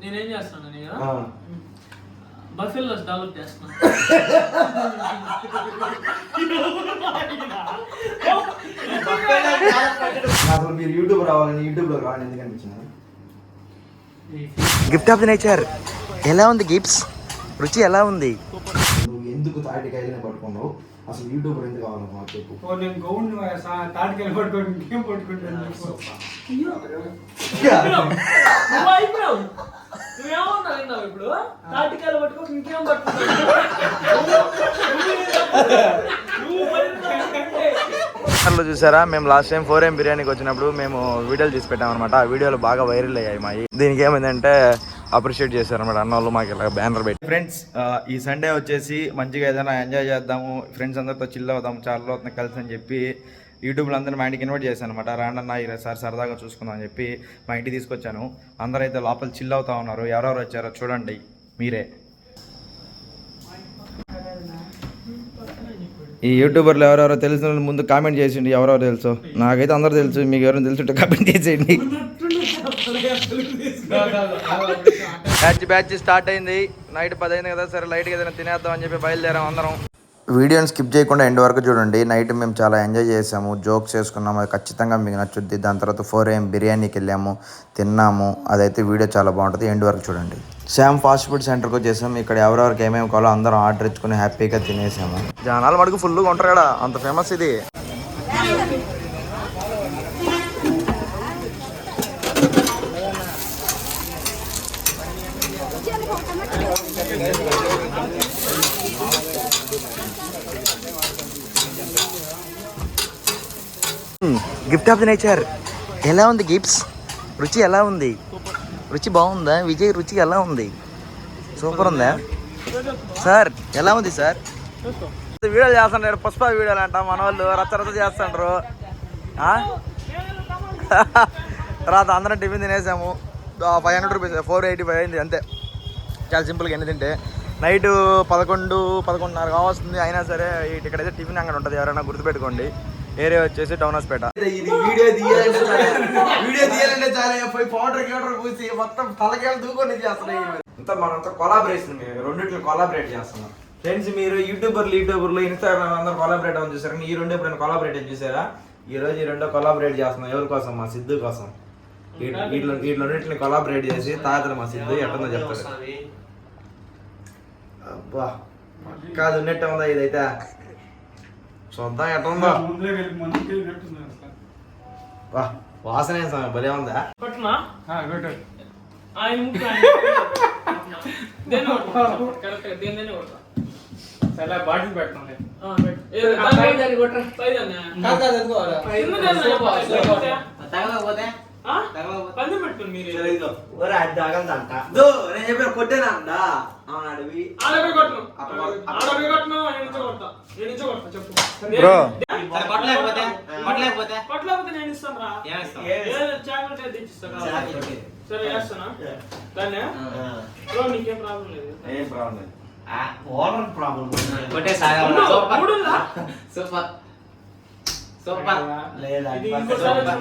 నేనేం నేను ఆ. బఫెల్లో డెవలప్ చేస్తున్నాను. అసలు మీరు యూట్యూబ్ రావాలని యూట్యూబ్లో రావాలని ఎందుకు అనిపించింది? గిఫ్ట్ ఆఫ్ ది నేచర్ ఎలా ఉంది గిఫ్ట్స్ రుచి ఎలా ఉంది? నువ్వు ఎందుకు తాటికాయలనే పట్టుకున్నావు? అసలు యూట్యూబర్ ఎందుకు కావాలి మాకు చెప్పు. ఓ నేను గౌన్ తాటికెళ్ళి పట్టుకోండి పట్టుకుంటాను? నువ్వేమన్నా విన్నావు ఇప్పుడు తాటికాయలు పట్టుకో ఇంకేం పట్టుకుంటావు? నువ్వు పడిన లో చూసారా? మేము లాస్ట్ టైం ఫోర్ ఎం బిర్యానీకి వచ్చినప్పుడు మేము వీడియోలు తీసి పెట్టాం అనమాట ఆ వీడియోలు బాగా వైరల్ అయ్యాయి మా దీనికి ఏమైందంటే అప్రిషియేట్ చేశారు అనమాట అన్న వాళ్ళు మాకు ఇలా బ్యానర్ పెట్టి. ఫ్రెండ్స్ ఈ సండే వచ్చేసి మంచిగా ఏదైనా ఎంజాయ్ చేద్దాము. ఫ్రెండ్స్ అందరితో చిల్ అవుదాం చాలా అవుతుంది కలిసి అని చెప్పి యూట్యూబ్లో అందరూ మా ఇంటికి ఇన్వైట్ చేశాను అనమాట రాండన్న ఈసారి సరదాగా చూసుకుందాం అని చెప్పి మా ఇంటికి తీసుకొచ్చాను. అందరూ అయితే లోపల చిల్ అవుతా ఉన్నారు. ఎవరెవరు వచ్చారో చూడండి మీరే. ఈ యూట్యూబర్లు ఎవరెవరో తెలిసిన ముందు కామెంట్ చేసిండి. ఎవరెవరు తెలుసు? నాకైతే అందరూ తెలుసు. మీకు ఎవరైనా తెలుసుంటే కామెంట్ చేసేయండి. బ్యాచ్ బ్యాచ్ స్టార్ట్ అయింది. నైట్ పది అయింది కదా సరే. లైట్గా ఏదైనా తినేద్దాం అని చెప్పి బయలుదేరాం అందరం. వీడియోని స్కిప్ చేయకుండా ఎండ్ వరకు చూడండి. నైట్ మేము చాలా ఎంజాయ్ చేసాము. జోక్స్ చేసుకున్నాము అది ఖచ్చితంగా మీకు నచ్చుద్ది. దాని తర్వాత ఫోర్ ఏఎం బిర్యానీకి వెళ్ళాము. తిన్నాము. అదైతే వీడియో చాలా బాగుంటుంది. ఎండ్ వరకు చూడండి. శామ్ ఫాస్ట్ ఫుడ్ సెంటర్కి వచ్చేసాము. ఇక్కడ ఎవరెవరికి ఏమేమి కావాలో అందరం ఆర్డర్ ఇచ్చుకుని హ్యాపీగా తినేసాము. జనాలు మటుకు ఫుల్గా ఉంటారు కదా. అంత ఫేమస్ ఇది. గిఫ్ట్ ఆఫ్ ది నేచర్ ఎలా ఉంది గిఫ్ట్స్ రుచి ఎలా ఉంది? రుచి బాగుందా? విజయ్ రుచి ఎలా ఉంది? సూపర్ ఉందా? సార్ ఎలా ఉంది సార్ వీడియోలు చేస్తుంటారు పుష్ప వీడియోలు అంట మన వాళ్ళు రచ్చ రచ్చ చేస్తుంటారు. తర్వాత అందరం టిఫిన్ తినేసాము. Five hundred rupees four eighty five అయింది అంతే. చాలా సింపుల్గా ఎన్ని తింటే. నైట్ పదకొండు పదకొండున్నర కావస్తుంది అయినా సరే ఇక్కడైతే టిఫిన్ అంగడి ఉంటుంది ఎవరైనా గుర్తుపెట్టుకోండి. ఏరియా వచ్చేసి టౌన్ హాస్పేట ఇది వీడియో తీయాలంటే వీడియో తీయాలంటే చాలా పోయి పౌడర్ గీడర్ పూసి మొత్తం తలకేళ్ళు దూకొని చేస్తున్నాయి. అంతా మనంతా కొలాబరేషన్ రెండిట్లో కొలాబరేట్ చేస్తున్నాం. ఫ్రెండ్స్ మీరు యూట్యూబర్లు యూట్యూబర్లు ఇన్స్టాగ్రామ్ అందరూ కొలాబరేట్ అవ్వని చూసారు? ఈ రెండు ఎప్పుడైనా కొలాబరేట్ చూసారా? ఈ రోజు ఈ రెండో కొలాబరేట్ చేస్తున్నాం. ఎవరి కోసం? మా సిద్ధు కోసం. వీటిలో వీటిలో రెండింటిని కొలాబరేట్ చేసి తాతలు మా సిద్ధు ఎట్టుందో చెప్తారు అబ్బా కాదు ఉన్నట్టు ఉందా ఇదైతే? చూద్దాం ఎట్ట ఉందో? ముందులో వెళ్ళి ముందుకు వెళ్ళినట్టున్నారు సార్. వా వాసన ఏం స్వామి భలే ఉందా? పట్టునా ఆ, కొట్టు. ఆయన ముక్కు ఆయన దేన్ని కొడతా కరెక్ట్ దేన్ని కొడతా సరే బాటిల్ పెట్టండి. ఆ, పెట్టు. ఏ, దాన్ని. లేకపోతే? పందెం పెట్టుకోండి మీరు. నేను చెప్పిన కొట్టేనా అవును అడివి. ఆడపై కొట్టను. అప్పుడు కొట్టు. ఆడపై కొట్టను. నేను నుంచో కొడతా నేను నుంచో కొడతా చెప్పు బ్రో పట్టలేకపోతే పట్టలేకపోతే పట్లేకపోతే నేను ఇస్తాను రా ఏం ఇస్తావు? ఏ చాక్లెట్ అయితే ఇచ్చిస్తా కావాలి. సరే చేస్తానా దాన్ని? బ్రో నీకేం ప్రాబ్లం లేదు. ఏం ప్రాబ్లం ఓవర్ ప్రాబ్లం. కొట్టే సాగా మూడు, సూపర్? సూపర్ లేదా ఇప్పుడు అలా.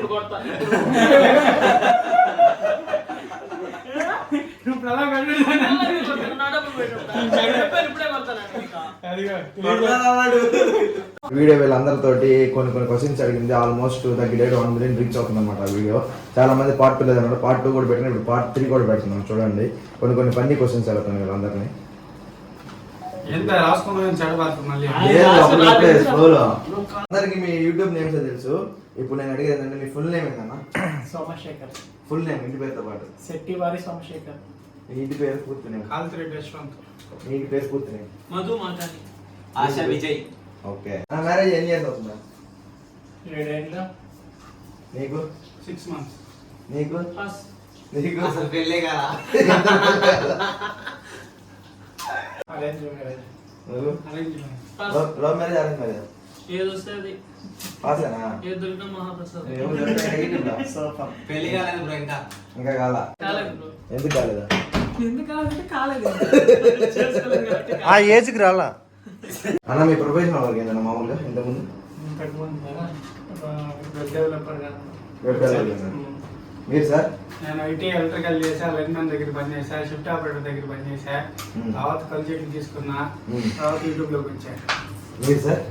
వీడియో వీళ్ళందరితోటి కొన్ని కొన్ని క్వశ్చన్స్ అడిగింది. ఆల్మోస్ట్ దగ్గర వన్ మిలియన్ రీచ్ అవుతుంది అనమాట ఆ వీడియో. చాలా మంది పార్ట్ టూ లేదన్నమాట. పార్ట్ టూ కూడా పెట్టిన ఇప్పుడు పార్ట్ త్రీ కూడా పెడుతున్నాం చూడండి. కొన్ని కొన్ని ఫన్నీ క్వశ్చన్స్ అడుగుతాను వీళ్ళందరినీ. అందరికి మీ యూట్యూబ్ నేమ్స్ తెలుసు? ఇప్పుడు నేను అడిగేది ఏంటంటే మీ ఫుల్ నేమ్ ఏంటన్నా? సోమశేఖర్. ఫుల్ నేమ్ ఇంటి పేరుతో పాటు. శెట్టివారి సోమశేఖర్. మీ ఇంటి పేరు పూర్తి నేమ్. కాల్తీ యశ్వంత్. మీ ఇంటి పేరు పూర్తి నేమ్. మధు మాటాని ఆశా విజయ్. ఓకే. నా మ్యారేజ్ ఎన్ని ఇయర్స్ అవుతుందా? ఏడేళ్ళ నీకు? సిక్స్ మంత్స్ నీకు? ఫస్ట్. నీకు? అసలు పెళ్ళే కదా అరేంజ్ మ్యారేజ్ నువ్వు arrange first love marriage arrange marriage ఏది వస్తే అది. పాసేనా ఏది దొరికినా మహాప్రసాద్. ఏమో దొరికితే ఎయిటీన్లో. పెళ్ళి కాలేదు బ్రో ఇంకా. ఇంకా కాలా? కాలేదు ఎందుకు కాలేదా? ఎందుకు కాలేదంటే కాలేదు చేసుకోలేదు కాబట్టి ఆ ఏజ్కి రాలా? అన్న మీ ప్రొఫెషనల్ వర్క్ ఏంటన్నా మామూలుగా ఇంతకుముందు? ఇంతకుముందు వెబ్ డెవలపర్ వెబ్ డెవలపర్ మీరు సార్? నేను ఐటీ ఎలక్ట్రికల్ చేసా లైన్మెన్ దగ్గర పనిచేసా షిఫ్ట్ ఆపరేటర్ దగ్గర పనిచేసా. తర్వాత కల్చర్ తీసుకున్నా. తర్వాత యూట్యూబ్లోకి వచ్చాను మీరు సార్?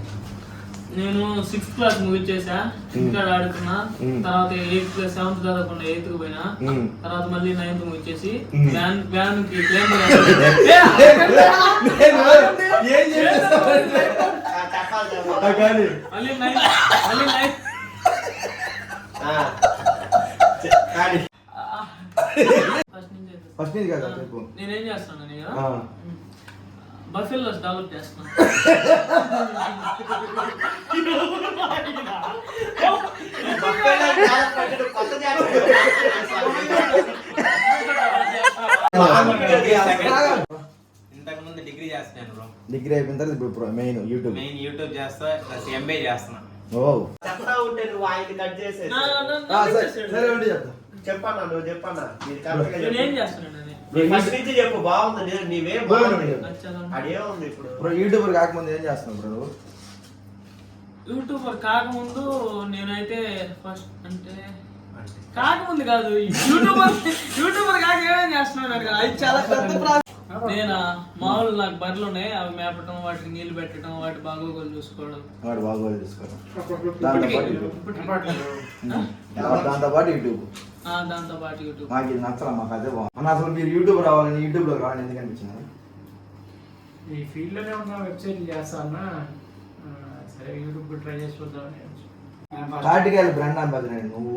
నేను సిక్స్త్ క్లాస్ ముగించేసా ఇంకా ఆడుకున్నా. తర్వాత ఎయిత్ క్లాస్ సెవెంత్ చదవకుండా ఎయిత్కు పోయినా. తర్వాత మళ్ళీ నైన్త్ ముగించేసి మ్మ్. వ్యాన్ వ్యాన్కి కానీ. మళ్ళీ నైన్త్ మళ్ళీ నైన్త్ ఫస్ట్ నుంచి కదా చెప్పు. నేనేం చేస్తున్నాను నేను ఆ. బఫెల్లోస్ డెవలప్ చేస్తున్నాను. ఇంతకు ముందు డిగ్రీ చేస్తున్నాను బ్రో డిగ్రీ అయిపోయిన తర్వాత ఇప్పుడు మెయిన్ యూట్యూబ్ మెయిన్ యూట్యూబ్ చేస్తా ప్లస్ ఎంబీఏ చేస్తున్నా. ఓ. చెప్తా ఉంటే నువ్వు ఆయన కట్ చేసేసి ఆ, సరే సరే ఉండి చెప్తా. చెప్పన్నా నువ్వు చెప్పన్నా. మీరు కరెక్ట్గా నేనేం చెప్పు. చేస్తున్నాను అని నీ ఫస్ట్ నుంచి చెప్పు బాగుంది నేను నీవేం బాగుంది. అదేముంది ఇప్పుడు? బ్రో యూట్యూబర్ కాకముందు ఏం చేస్తున్నావు బ్రో నువ్వు? యూట్యూబర్ కాకముందు నేనైతే ఫస్ట్ అంటే కాకముందు కాదు యూట్యూబర్ యూట్యూబర్ కాక ఏమేం చేస్తున్నాను అడగా అది చాలా పెద్ద ప్రాసెస్ నేను? మామూలు నాకు బర్రెలు ఉన్నాయి అవి మేపటం వాటికి నీళ్ళు పెట్టడం వాటి బాగోగులు చూసుకోవడం. వాడు బాగోలు తీసుకోవడం దాంతో పాటు యూట్యూబ్. దాంతో పాటు యూట్యూబ్. ఆ, దాంతో పాటు యూట్యూబ్ నాకు ఇది నచ్చలా మాకు అదే బాగుంది. అసలు మీరు యూట్యూబ్ రావాలని యూట్యూబ్లో రావాలని ఎందుకు అనిపించింది? ఈ ఫీల్డ్లోనే ఉన్న వెబ్సైట్ చేస్తానా సరే యూట్యూబ్ ట్రై చేసి చూద్దామని తాటికాయలు బ్రాండ్ అంబాసిడర్ నువ్వు.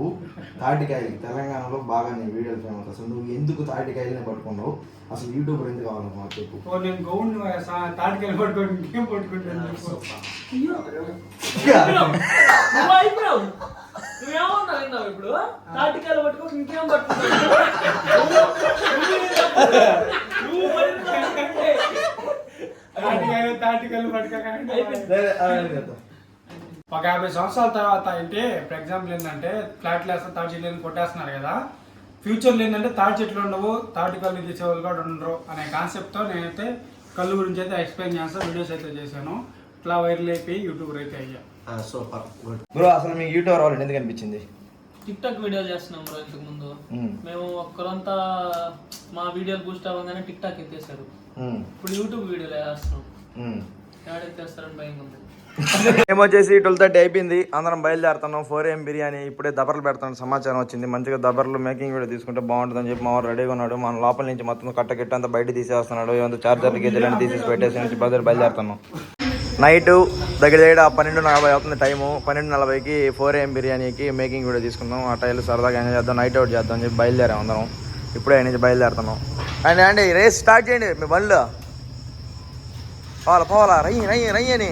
తాటికాయలు తెలంగాణలో బాగా నీ వీడియోలు ఫేమస్. అసలు నువ్వు ఎందుకు తాటికాయలని పట్టుకున్నావు? అసలు యూట్యూబర్ ఎందుకు కావాలి మాకు చెప్పు. నేను గౌన్ తాటికెళ్ళి పట్టుకొని ఇంకేం పట్టుకుంటాను విన్నావు ఇప్పుడు? తాటికాయలు పట్టుకో ఇంకేం పట్టుకుంటావు. తాటికాయలు పట్టుకోకండి. ఒక యాభై సంవత్సరాల తర్వాత అంటే ఫర్ ఎగ్జాంపుల్ ఏంటంటే ఫ్లాట్లు వేస్తే తాటి చెట్లు కొట్టేస్తున్నారు కదా. ఫ్యూచర్లో ఏంటంటే తాటి చెట్లు ఉండవు తాటి కళ్ళు తీసేవాళ్ళు కూడా ఉండరు అనే కాన్సెప్ట్తో నేనైతే కళ్ళు గురించి అయితే ఎక్స్ప్లెయిన్ చేస్తాను వీడియోస్ అయితే చేశాను. ఇట్లా వైరల్ అయిపోయి యూట్యూబర్ అయితే అయ్యా. Super good. బ్రో అసలు మీకు యూట్యూబర్ రావాలని ఎందుకు అనిపించింది? టిక్ టాక్ వీడియోలు చేస్తున్నాం బ్రో ఇంతకు ముందు మ్మ్. మేము ఒక్కరంతా మా వీడియోలు బూస్ట్ అవ్వగానే టిక్ టాక్ ఎత్తేసారు మ్మ్. ఇప్పుడు యూట్యూబ్ వీడియోలు వేస్తున్నాం. మ్మ్. ఎత్తేస్తారని భయంగా ఉంది. ఏమొచ్చేసి ట్వెల్వ్ థర్టీ అయిపోయింది. అందరం బయలుదేరుతున్నాం. ఫోర్ ఏం బిర్యానీ ఇప్పుడే దబర్లు పెడతాను. సమాచారం వచ్చింది. మంచిగా దబర్లు మేకింగ్ వీడియో తీసుకుంటే బాగుంటుందని చెప్పి మా రెడీగా ఉన్నాడు. మన లోపల నుంచి మొత్తం కట్ట గిట్ట అంతా బయట తీసేస్తున్నాడు. ఏమంతా చార్జర్లు గేజర్లు తీసేసి పెట్టేసి నుంచి బయలు బయలుదేరుతున్నాం. నైట్ దగ్గర దగ్గర పన్నెండు నలభై అవుతుంది టైము. పన్నెండు నలభైకి ఫోర్ ఏం బిర్యానీకి మేకింగ్ కూడా తీసుకుందాం. ఆ టైంలో సరదాగా ఎంజాయ్ చేద్దాం. నైట్ అవుట్ చేద్దాం అని చెప్పి బయలుదేరాం అందరం. ఇప్పుడే ఆయన నుంచి బయలుదేరుతున్నాం. అండి అండి రేస్ స్టార్ట్ చేయండి. మీ బండ్లు. పోవాలా పోవాలా. రయ్యి రయ్యి రయ్యి అని.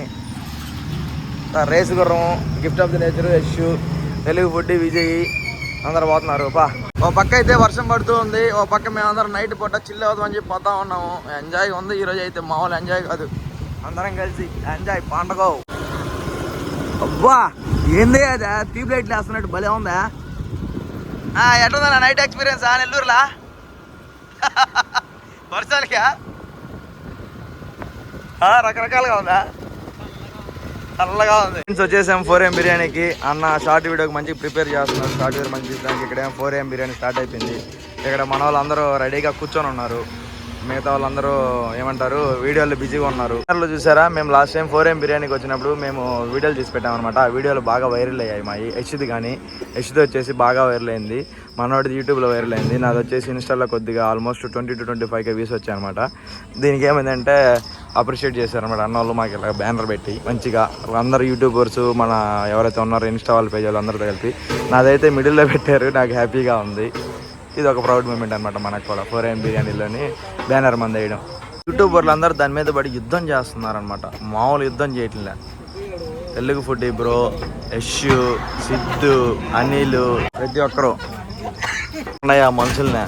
రేసు గుర్రం gift of the nature Yash. Telugu food Vijay. అందరు పోతున్నారు. బా ఓ పక్క అయితే వర్షం పడుతూ ఉంది. ఓ పక్క మేమందరం నైట్ పూట చిల్ అవుతామని చెప్పి పోతా ఉన్నాము. ఎంజాయ్ ఉంది. ఈరోజు అయితే మామూలు ఎంజాయ్ కాదు. అందరం కలిసి ఎంజాయ్ పండగ. అబ్బా ఏంది అదే? ట్యూబ్ లైట్లు వేస్తున్నట్టు భలే ఉందా? ఎట్టుందా నైట్ ఎక్స్పీరియన్స్ ఆ నెల్లూరులా? వర్షాలకా? రకరకాలుగా ఉందా? చల్లగా ఉంది. ఫ్రెండ్స్ వచ్చేసాం ఫోర్ ఏం బిర్యానీకి. అన్న షార్ట్ వీడియోకి మంచిగా ప్రిపేర్ చేస్తున్నారు. షార్ట్ వీడియో మంచి తీయడానికి ఇక్కడ ఫోర్ ఏం బిర్యానీ స్టార్ట్ అయిపోయింది. ఇక్కడ మన వాళ్ళందరూ రెడీగా కూర్చొని ఉన్నారు. మిగతా వాళ్ళందరూ ఏమంటారు వీడియోలు బిజీగా ఉన్నారు. చూసారా? మేము లాస్ట్ టైం ఫోర్ ఎం బిర్యానీకి వచ్చినప్పుడు మేము వీడియోలు తీసి పెట్టామన్నమాట. ఆ వీడియోలు బాగా వైరల్ అయ్యాయి మా యశ్ది కానీ యశ్ది వచ్చేసి బాగా వైరల్ అయింది. మనోడిది యూట్యూబ్లో వైరల్ అయింది. నాది వచ్చేసి ఇన్స్టాలో కొద్దిగా almost twenty two twenty five K views వచ్చాయన్నమాట. దీనికి ఏమైందంటే అప్రిషియేట్ చేశారన్నమాట. అన్న వాళ్ళు మాకు ఇలా బ్యానర్ పెట్టి మంచిగా అందరు యూట్యూబర్స్ మన ఎవరైతే ఉన్నారో ఇన్స్టా వాళ్ళ పేజ్ వాళ్ళు అందరితో కలిపి నాదైతే మిడిల్లో పెట్టారు. నాకు హ్యాపీగా ఉంది. ఇది ఒక ప్రౌడ్ మూమెంట్ అనమాట మనకు కూడా. ఫోర్ ఎయిన్ బిర్యానీలోని బ్యానర్ మంది వేయడం. యూట్యూబర్లు అందరూ దాని మీద పడి యుద్ధం చేస్తున్నారనమాట మామూలు యుద్ధం చేయట్లే. తెలుగు ఫుడ్ బ్రో యష్ సిద్ధు అనిల్ ప్రతి ఒక్కరు. ఉన్నాయి ఆ మనుషులనే?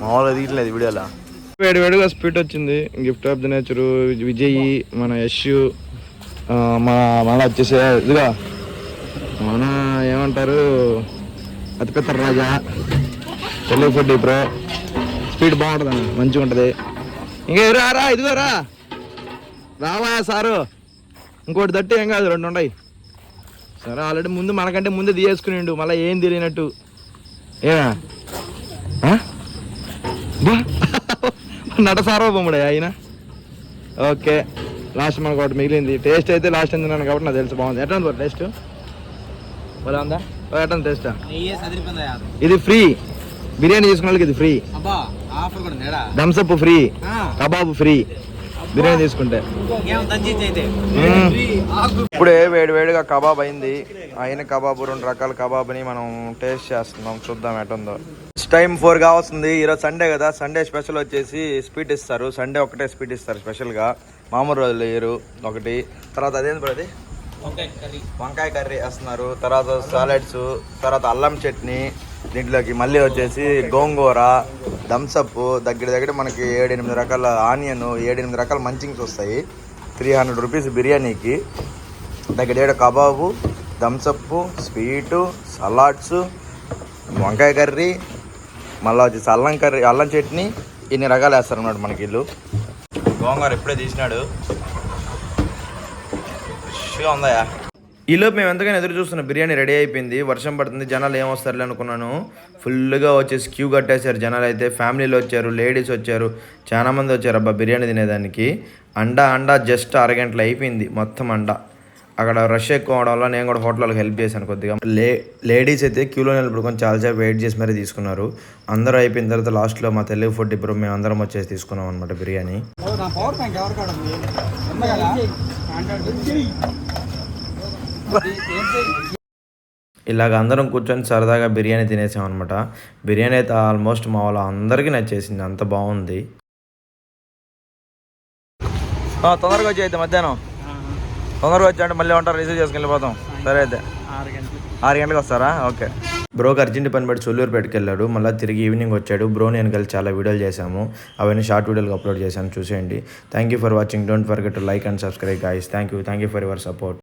మామూలుగా తీయట్లేదు వీడియోలో. వేడి వేడిగా స్పీడ్ వచ్చింది. Gift of the nature Vijay మన యష్ మన మళ్ళీ వచ్చేసి ఇదిగా. మన ఏమంటారు? అతిపెత్త రాజా. తెలుగు ఫుడ్ బ్రో స్పీడ్ బాగుంటుంది అన్న మంచిగా ఉంటుంది. ఇంకా ఎవరు రా ఇదిగో రా. రావా సారు. ఇంకోటి తట్టి ఏం కాదు రెండు ఉన్నాయి. సరే ఆల్రెడీ ముందు మనకంటే ముందే తీయేసుకునిండు మళ్ళీ ఏం తెలియనట్టు ఏనా ఆ? బా. నట సార్వభౌముడే ఆయన? ఓకే లాస్ట్ మనకు ఒకటి మిగిలింది. టేస్ట్ అయితే లాస్ట్ తిన్నాను కాబట్టి నాకు తెలుసు బాగుంది. ఎట్లా ఉంది టేస్ట్? బాగుందా ఉంది టేస్ట్ ఇది ఫ్రీ బిర్యానీ తీసుకున్న వాళ్ళకి ఇది ఫ్రీ అబ్బా ఆఫర్ కూడా నేడా Thums Up free kebab free biryani తీసుకుంటే. ఇప్పుడే వేడి వేడిగా కబాబ్ అయింది. అయిన కబాబ్ రెండు రకాల కబాబ్ని మనం టేస్ట్ చేస్తున్నాం. చూద్దాం ఎటుందో టైం ఫోర్ కావాల్సింది ఈరోజు సండే కదా. సండే స్పెషల్ వచ్చేసి స్వీట్ ఇస్తారు. సండే ఒకటే స్వీట్ ఇస్తారు స్పెషల్గా మామూలు రోజులు వేయరు ఒకటి. తర్వాత అదేంటి బ్రో అది? వంకాయ కర్రీ. వేస్తున్నారు. తర్వాత సాలెడ్స్ తర్వాత అల్లం చట్నీ దీంట్లోకి మళ్ళీ వచ్చేసి గోంగూర థమ్సప్ దగ్గర దగ్గర మనకి ఏడెనిమిది రకాల ఆనియన్ ఏడెనిమిది రకాల మంచింగ్స్ వస్తాయి. త్రీ హండ్రెడ్ రూపీస్ బిర్యానీకి. దగ్గర దగ్గర kebab Thums Up sweet salads వంకాయ కర్రీ మళ్ళీ వచ్చేసి అల్లం కర్రీ అల్లం చట్నీ ఇన్ని రకాలు వేస్తారు అన్నమాట మనకి ఇల్లు గోంగూర ఇప్పుడే తీసినాడు. ఫ్రెష్గా ఉందా ఈలోపు మేము ఎంతగానో ఎదురు చూస్తున్న బిర్యానీ రెడీ అయిపోయింది. వర్షం పడుతుంది జనాలు ఏమొస్తారులే అనుకున్నాను. ఫుల్గా వచ్చేసి క్యూ కట్టేశారు జనాలు అయితే. ఫ్యామిలీలు వచ్చారు లేడీస్ వచ్చారు చాలామంది వచ్చారు అబ్బా బిర్యానీ తినేదానికి. అండా అండా జస్ట్ అరగంటలో అయిపోయింది. మొత్తం అండా. అక్కడ రష్ ఎక్కువ అవడం వల్ల నేను కూడా హోటల్కి హెల్ప్ చేశాను కొద్దిగా. లే లేడీస్ అయితే క్యూలో నిలబడుకొని చాలాసేపు వెయిట్ చేసి మరీ తీసుకున్నారు. అందరూ అయిపోయిన తర్వాత లాస్ట్లో మా తెలుగు ఫుడ్ ఇప్పుడు మేము అందరం వచ్చేసి తీసుకున్నాం అనమాట బిర్యానీ. ఇలాగ అందరం కూర్చొని సరదాగా బిర్యానీ తినేసాం అనమాట బిర్యానీ అయితే ఆల్మోస్ట్ మా వాళ్ళ అందరికీ నచ్చేసింది అంత బాగుంది. తొందరగా వచ్చి అయితే మధ్యాహ్నం. తొందరగా వచ్చి అంటే మళ్ళీ ఉంటారు రిసీవ్ చేసుకుని వెళ్ళిపోతాం. సరే అయితే. ఆరు గంటలు ఆరు గంటలకు వస్తారా? ఓకే. బ్రోకి అర్జెంట్ పని పెట్టి సొల్లూరుపేటకి వెళ్ళాడు. మళ్ళీ తిరిగి ఈవినింగ్ వచ్చాడు. బ్రో నేను కలిసి చాలా వీడియోలు చేశాము. అవన్నీ షార్ట్ వీడియోలు అప్లోడ్ చేశాను. చూసేయండి. Thank you for watching don't forget to like and subscribe guys thank you thank you for your support